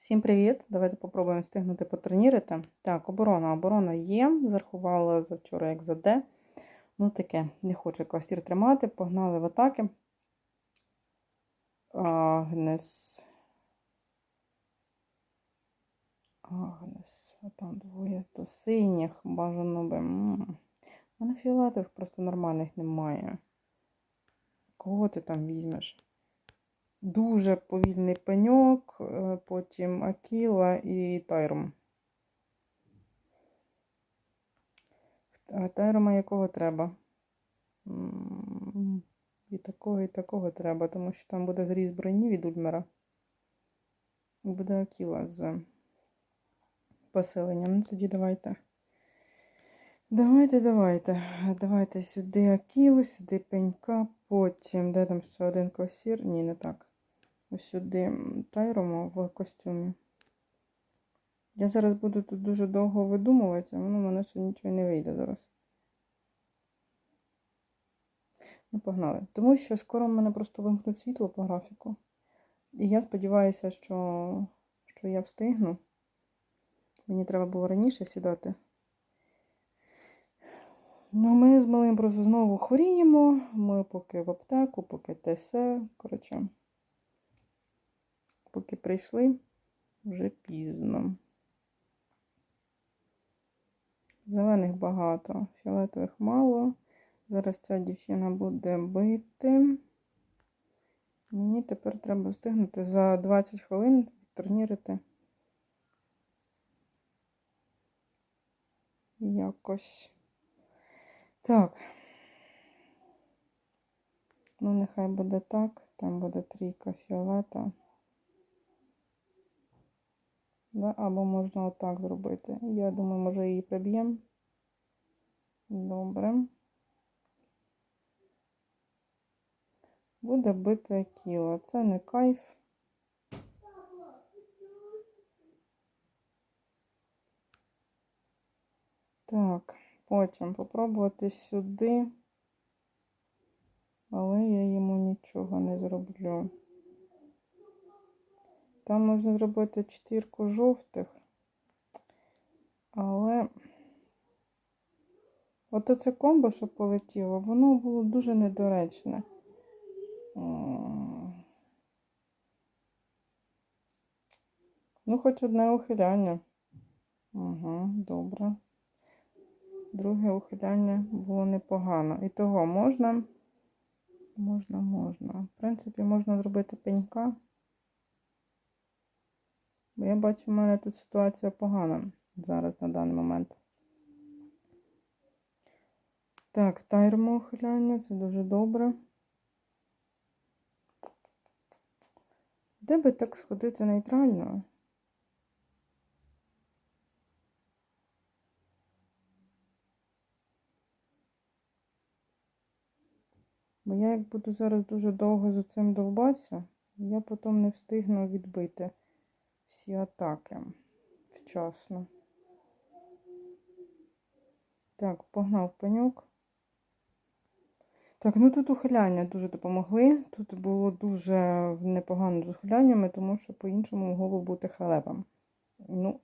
Всім привіт! Давайте попробуємо встигнути потренірити. Так, оборона. Оборона є. Зарахувала завчора, як за Д. Ну, таке, не хочу квастір тримати. Погнали в атаки. Агнес. Агнес. А там двоє до синіх. Бажано би. У мене фіолетових просто нормальних немає. Кого ти там візьмеш? Дуже повільний пеньок, е, потім Акіла і Тайром. Тайрома якого треба? І такого, і такого треба, тому що там буде зріз броні від Ульмера. Буде Акіла з поселенням. Ну тоді давайте. Давайте, давайте. Давайте сюди Акілу, сюди пенька, потім. Де там ще один косір? Ні, не так. Ось сюди Тайрома в костюмі. Я зараз буду тут дуже довго видумувати, а воно в мене ще нічого не вийде зараз. Ну, погнали. Тому що скоро в мене просто вимкнуть світло по графіку. І я сподіваюся, що, що я встигну. Мені треба було раніше сідати. Ну, ми з малим просто знову хворіємо. Ми поки в аптеку, поки те все. Коротше, поки прийшли, вже пізно. Зелених багато, фіолетових мало. Зараз ця дівчина буде бити. Мені тепер треба встигнути за 20 хвилин турнірити. Якось. Так. Ну, нехай буде так. Там буде трійка фіолета. Да? Або можна отак зробити. Я думаю, може її приб'ємо. Добре. Буде бити кіло. Це не кайф. Так, потім попробувати сюди, але я йому нічого не зроблю. Там можна зробити четвірку жовтих, але от оце комбо, що полетіло, воно було дуже недоречне. Ну, хоч одне ухиляння. Угу, добре. Друге ухиляння було непогано. І того можна, можна, можна. В принципі, можна зробити пенька. Бо я бачу, в мене тут ситуація погана зараз на даний момент. Так, тайрмо ухиляння, це дуже добре. Де би так сходити нейтрально? Бо я як буду зараз дуже довго за цим довбатися, я потім не встигну відбити всі атаки вчасно. Так, погнав пеньок. Так, ну тут ухиляння дуже допомогли. Тут було дуже непогано з ухиляннями, тому що по-іншому могло бути халепом. Ну,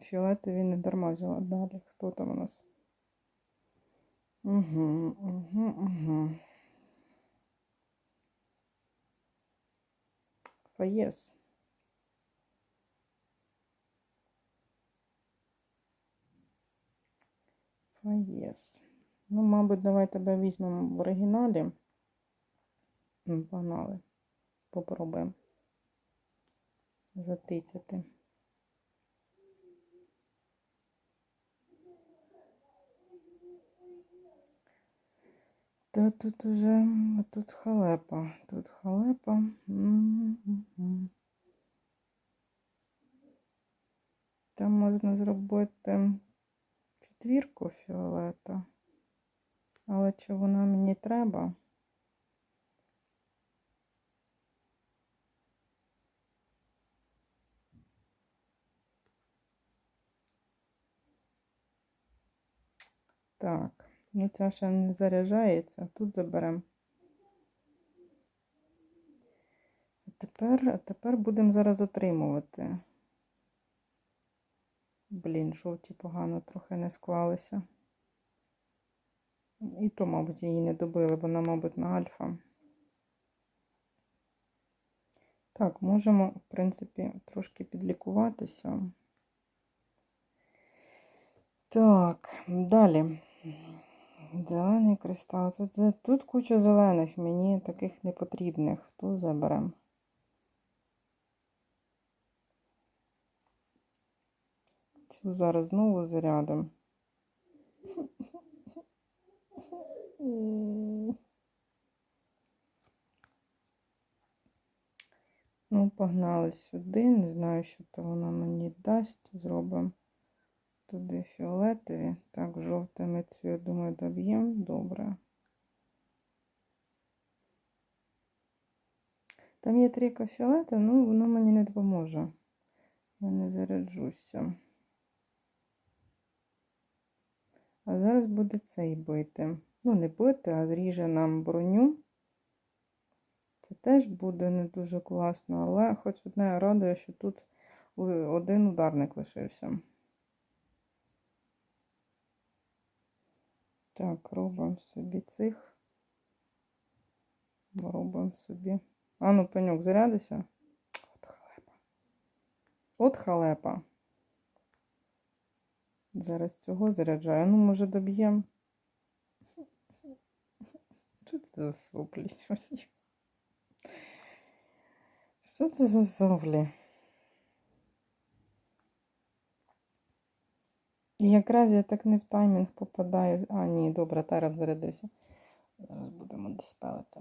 фіолетові не дарма взяла. Далі. Хто там у нас? Угу, угу, угу. Фаєс. Фаєс. Ну, мабуть, давай тебе візьмемо в оригіналі. М, Погнали. Попробуємо затицяти. Та тут уже тут халепа. Тут халепа. Там можна зробити четвірку фіолета. Але чи вона мені треба? Так, ну ця ще не заряджається, тут заберемо. А тепер, а тепер будемо зараз отримувати. Блін, жовті погано трохи не склалися. І то, мабуть, її не добили, вона, мабуть, на альфа. Так, можемо, в принципі, трошки підлікуватися. Так, далі. Зелений кристал. Тут, тут куча зелених, мені таких не потрібних. Ту заберемо. Зараз знову зарядимо. Ну, погнали сюди. Не знаю, що то воно мені дасть. Зробимо туди фіолетові. Так, жовтими цю, я думаю, доб'ємо. Добре. Там є трійка фіолета, ну воно мені не допоможе. Я не заряджуся. А зараз буде цей бити. Ну, не бити, а зріже нам броню. Це теж буде не дуже класно, але хоч одне радує, що тут один ударник лишився. Так, робимо собі цих. Робимо собі. А ну, пеньок, зарядися. От халепа. От халепа. Зараз цього заряджаю. Ну, може, доб'ємо. Що це за соплі сьогодні? Що це за соплі? І якраз я так не в таймінг попадаю. А, ні, добре, тараб зарядився. Зараз будемо диспелити.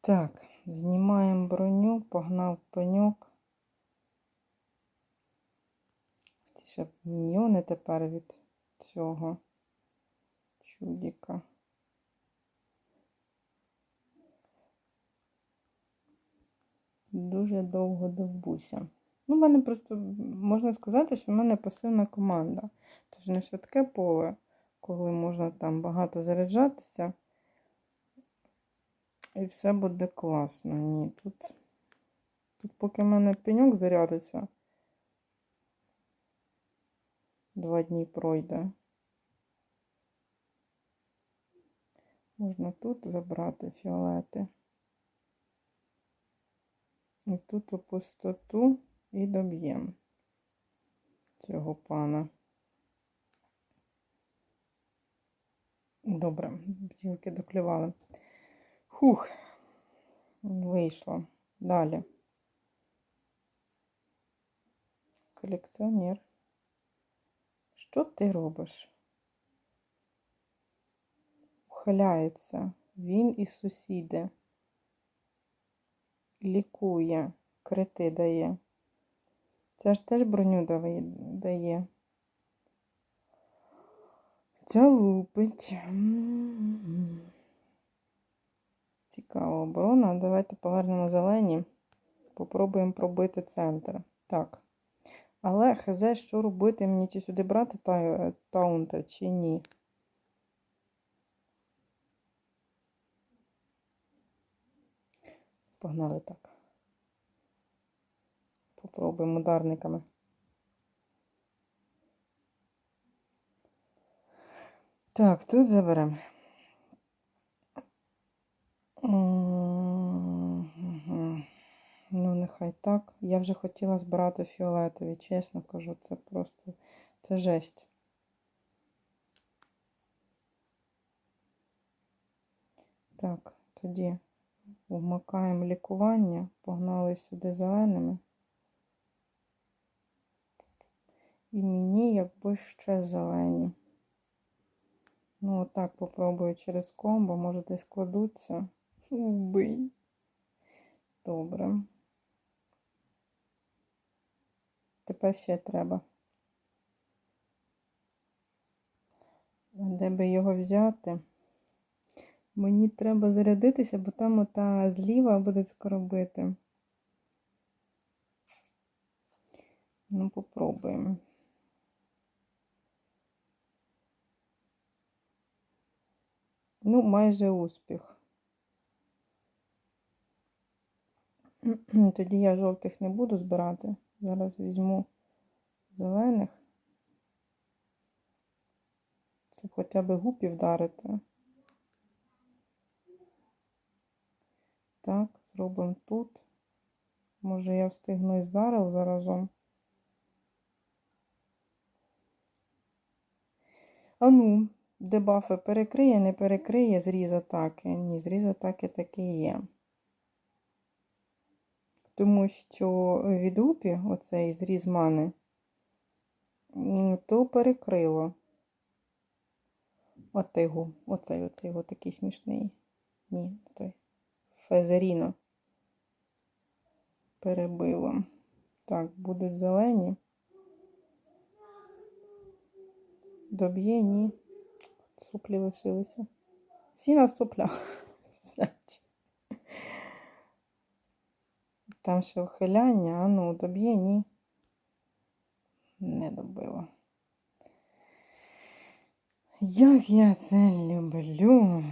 Так, знімаємо броню, погнав пеньок. Ще міньйони тепер від цього чудіка. Дуже довго довбуся. Ну, в мене просто можна сказати, що в мене пасивна команда. Це ж не швидке поле, коли можна там багато заряджатися. І все буде класно. Ні, тут, тут поки в мене пеньок зарядиться, два дні пройде. Можна тут забрати фіолети. І тут у пустоту і доб'ємо цього пана. Добре, бджілки доклювали. Хух, вийшло. Далі. Колекціонер. Що ти робиш? Ухиляється. Він і сусіди. Лікує, крити дає. Це ж теж броню дає. Ця лупить. Цікава оборона. Давайте повернемо зелені. Попробуємо пробити центр. Так. Але хз, що робити? Мені чи сюди брати та... таунта, чи ні? Погнали так. Попробуємо ударниками. Так, тут заберемо. Нехай так. Я вже хотіла збирати фіолетові, чесно кажу, це просто це жесть. Так, тоді вмикаємо лікування, погнали сюди зеленими. І мені якби ще зелені. Ну, отак попробую через комбо, може десь кладуться. Вбий. Добре. Тепер ще треба. Де би його взяти? Мені треба зарядитися, бо там ота зліва буде скоро бити. Ну, попробуємо. Ну, майже успіх. Тоді я жовтих не буду збирати. Зараз візьму зелених. Щоб хоча б гупі вдарити. Так, зробимо тут. Може я встигну і зараз заразом. А ну, дебафи перекриє, не перекриє зріз атаки. Ні, зріз атаки таки є. Тому що від гупі, оцей зріз мани, то перекрило. Отигу. Оцей оцей його такий смішний. Ні, той. Фезеріно. Перебило. Так, будуть зелені. Доб'є, ні. Суплі лишилися. Всі на суплях. Там ще ухиляння, а ну, доб'є, ні. Не добило. Як я це люблю.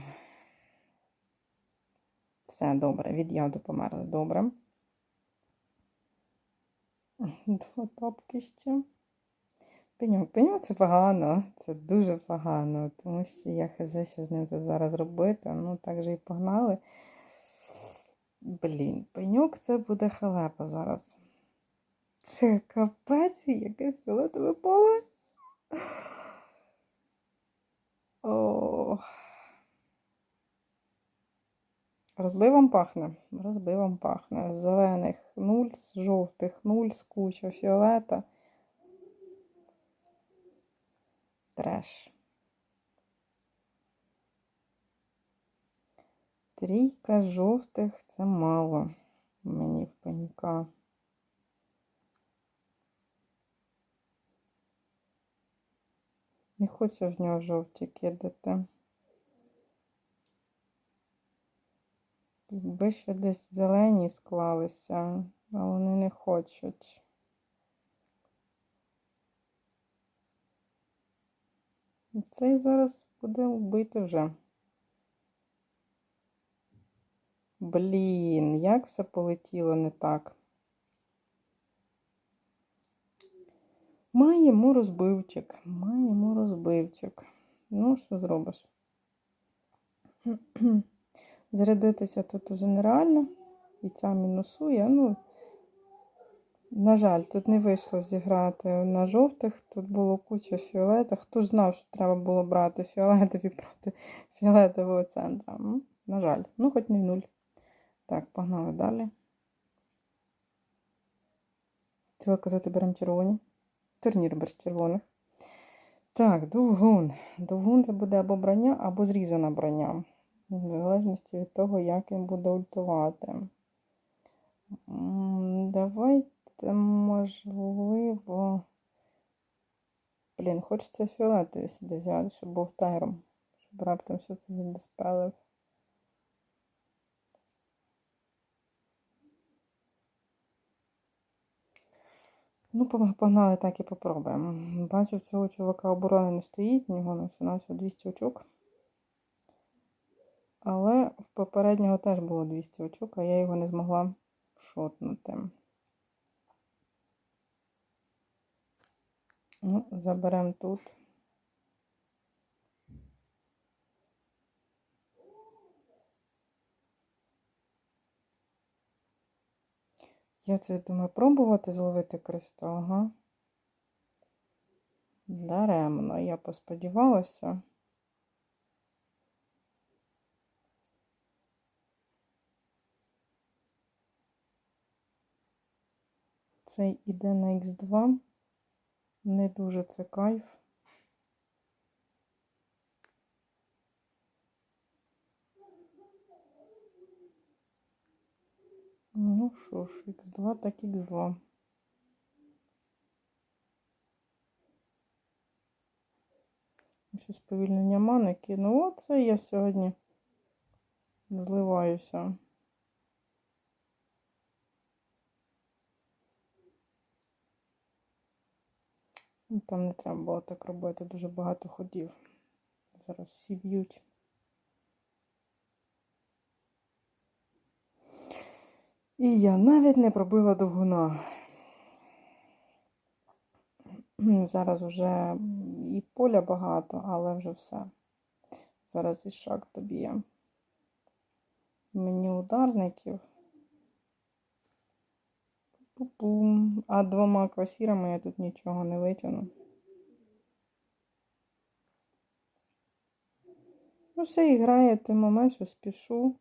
Все добре, від яду померли. Добре. Два тапки ще. Пеньок. Пеньок це погано. Це дуже погано, тому що я хз що з ним це зараз робити. Ну, так же і погнали. Блін, пеньок це буде халепа зараз. Це капець, яке фіолетове поле. О. Розбивом пахне. Розбивом пахне. З зелених нуль, з жовтих нуль, з куча фіолета. Треш. Трійка жовтих це мало мені в пенька. Не хочу в нього жовті кидати. Якби ще десь зелені склалися, а вони не хочуть. Цей зараз буде вбити вже. Блін, як все полетіло не так. Маємо розбивчик, маємо розбивчик. Ну, що зробиш? Зарядитися тут уже нереально. І ця мінусує. Ну, на жаль, тут не вийшло зіграти на жовтих, тут було куча фіолетів. Хто ж знав, що треба було брати фіолетові проти фіолетового центра? М? На жаль, ну хоч не в нуль. Так, погнали далі. Хотіла казати, беремо червоні. Турнір без червоних. Так, довгун. Довгун це буде або броня, або зрізана броня. В залежності від того, як він буде ультувати. Давайте, можливо. Блін, хочеться фіолетові сюди взяти, щоб був тайром. Щоб раптом що це задиспелив. Ну, погнали, так і попробуємо. Бачу, цього чувака оборони не стоїть, в нього на нас 200 очок. Але в попереднього теж було 200 очок, а я його не змогла шотнути. Ну, заберемо тут. Я це думаю пробувати зловити кристал, ага. Даремно, я посподівалася. Цей іде на Х2. Не дуже це кайф. Ну що ж, Х2 так Х2. Ще сповільнення мани кину. Оце я сьогодні зливаюся. Ну, Там не треба було так робити, дуже багато ходів. Зараз всі б'ють. І я навіть не пробила довгуна. Зараз вже і поля багато, але вже все. Зараз і шаг доб'є. Мені ударників. Пу-пум. А двома квасірами я тут нічого не витягну. Ну, все, і грає той момент, що спішу.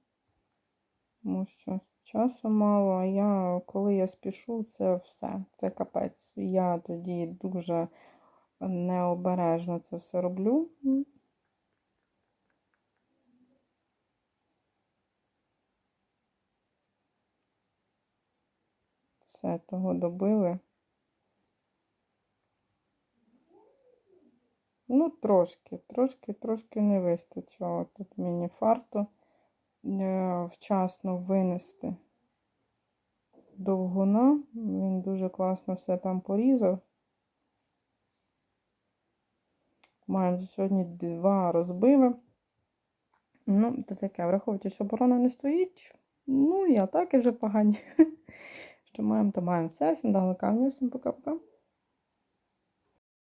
Тому що часу мало, а я, коли я спішу, це все. Це капець. Я тоді дуже необережно це все роблю. Все, того добили. Ну, трошки, трошки, трошки не вистачило тут мені фарту вчасно винести довгуна. Він дуже класно все там порізав. Маємо сьогодні два розбиви. Ну, це таке, враховуючи, що оборона не стоїть. Ну, і атаки вже погані. Що маємо, то маємо все. Всім дали камню, всім пока-пока.